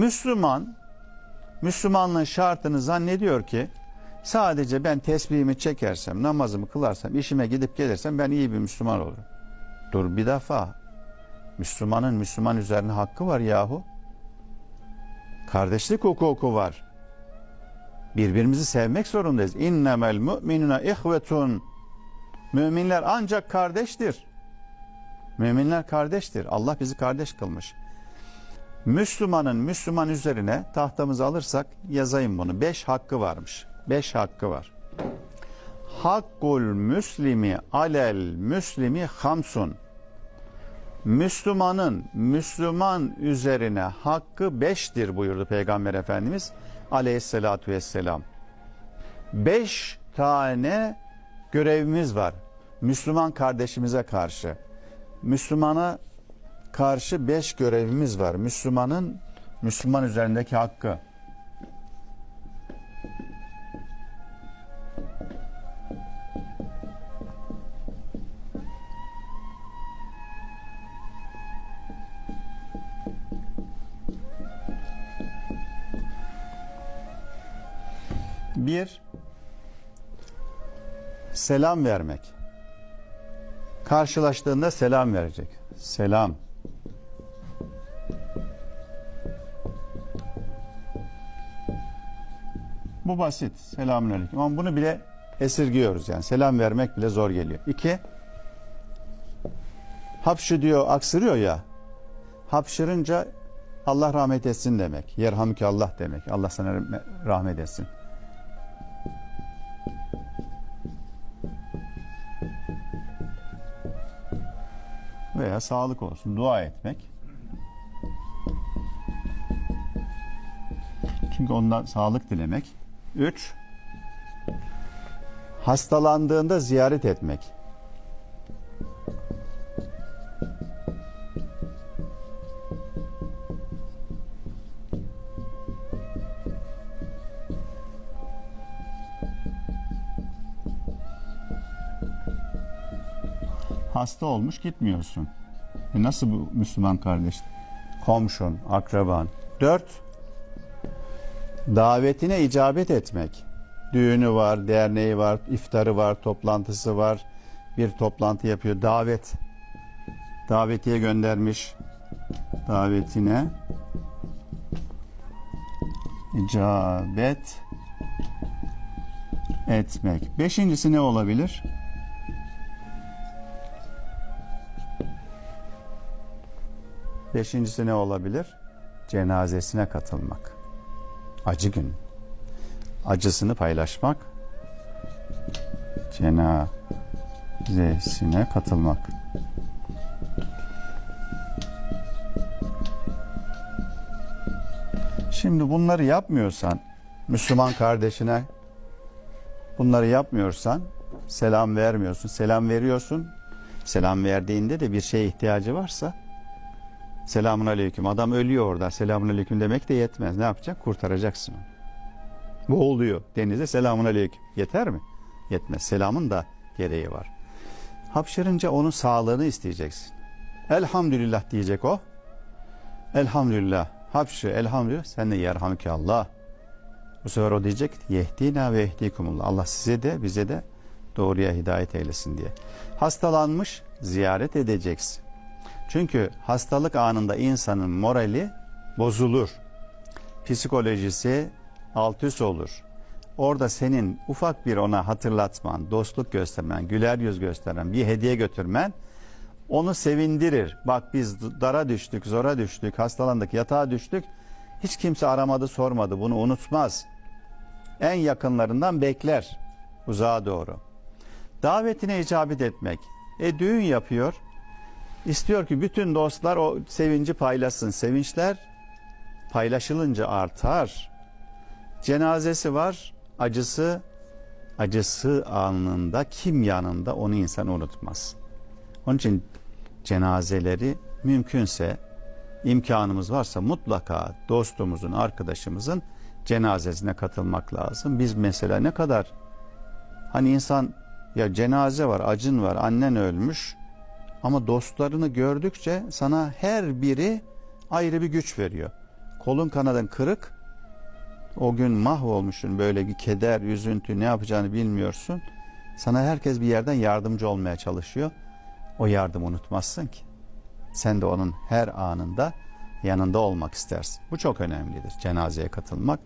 Müslüman, Müslümanlığın şartını zannediyor ki sadece ben tesbihimi çekersem, namazımı kılarsam, işime gidip gelirsem ben iyi bir Müslüman olurum. Dur bir defa. Müslümanın Müslüman üzerine hakkı var yahu. Kardeşlik hukuku var. Birbirimizi sevmek zorundayız. İnnemel müminuna ihvetun. Müminler ancak kardeştir. Müminler kardeştir. Allah bizi kardeş kılmış. Müslümanın Müslüman üzerine tahtamızı alırsak yazayım bunu. Beş hakkı varmış. Beş hakkı var. Hakkul müslimi alel müslimi hamsun. Müslümanın Müslüman üzerine hakkı beştir buyurdu Peygamber Efendimiz aleyhissalatu vesselam. Beş tane görevimiz var. Müslüman kardeşimize karşı. Müslümana karşı beş görevimiz var. Müslümanın Müslüman üzerindeki hakkı. Bir, selam vermek. Karşılaştığında selam verecek. Selam. Bu basit. Selamünaleyküm. Ama bunu bile esirgiyoruz yani. Selam vermek bile zor geliyor. İki, hapşı diyor, aksırıyor ya. Hapşırınca Allah rahmet etsin demek. Yerhamki Allah demek. Allah sana rahmet etsin. Veya sağlık olsun. Dua etmek. Çünkü ondan sağlık dilemek. Üç, hastalandığında ziyaret etmek. Hasta olmuş gitmiyorsun. E nasıl bu Müslüman kardeş? Komşun, akraban. Dört, davetine icabet etmek. Düğünü var, derneği var, iftarı var, toplantısı var. Bir toplantı yapıyor. Davet. Davetiye göndermiş. Davetine icabet etmek. Beşincisi ne olabilir? Beşincisi ne olabilir? Cenazesine katılmak. Acı gün. Acısını paylaşmak. Cenazesine katılmak. Şimdi bunları yapmıyorsan Müslüman kardeşine bunları yapmıyorsan selam vermiyorsun. Selam veriyorsun. Selam verdiğinde de bir şeye ihtiyacı varsa Selamun aleyküm. Adam ölüyor orada. Selamun aleyküm demek de yetmez. Ne yapacak? Kurtaracaksın onu. Bu oluyor. Denize selamun aleyküm. Yeter mi? Yetmez. Selamın da gereği var. Hapşırınca onun sağlığını isteyeceksin. Elhamdülillah diyecek o. Elhamdülillah. Hapşı elhamdülillah. Sen de yerhamki Allah. Bu sefer o diyecek yehdina ve yehdikumullah. Allah size de bize de doğruya hidayet eylesin diye. Hastalanmış ziyaret edeceksin. Çünkü hastalık anında insanın morali bozulur. Psikolojisi alt üst olur. Orada senin ufak bir ona hatırlatman, dostluk göstermen, güler yüz gösteren, bir hediye götürmen onu sevindirir. Bak biz dara düştük, zora düştük, hastalandık, yatağa düştük. Hiç kimse aramadı, sormadı. Bunu unutmaz. En yakınlarından bekler uzağa doğru. Davetine icabet etmek. E düğün yapıyor. İstiyor ki bütün dostlar o sevinci paylaşsın. Sevinçler paylaşılınca artar. Cenazesi var, acısı acısı anında kim yanında onu insan unutmaz. Onun için cenazeleri mümkünse imkanımız varsa mutlaka dostumuzun, arkadaşımızın cenazesine katılmak lazım. Biz mesela ne kadar hani insan ya cenaze var, acın var, annen ölmüş ama dostlarını gördükçe sana her biri ayrı bir güç veriyor. kolun kanadın kırık. O gün mahvolmuşsun böyle bir keder, üzüntü ne yapacağını bilmiyorsun. Sana herkes bir yerden yardımcı olmaya çalışıyor. O yardımı unutmazsın ki. Sen de onun her anında yanında olmak istersin. Bu çok önemlidir cenazeye katılmak.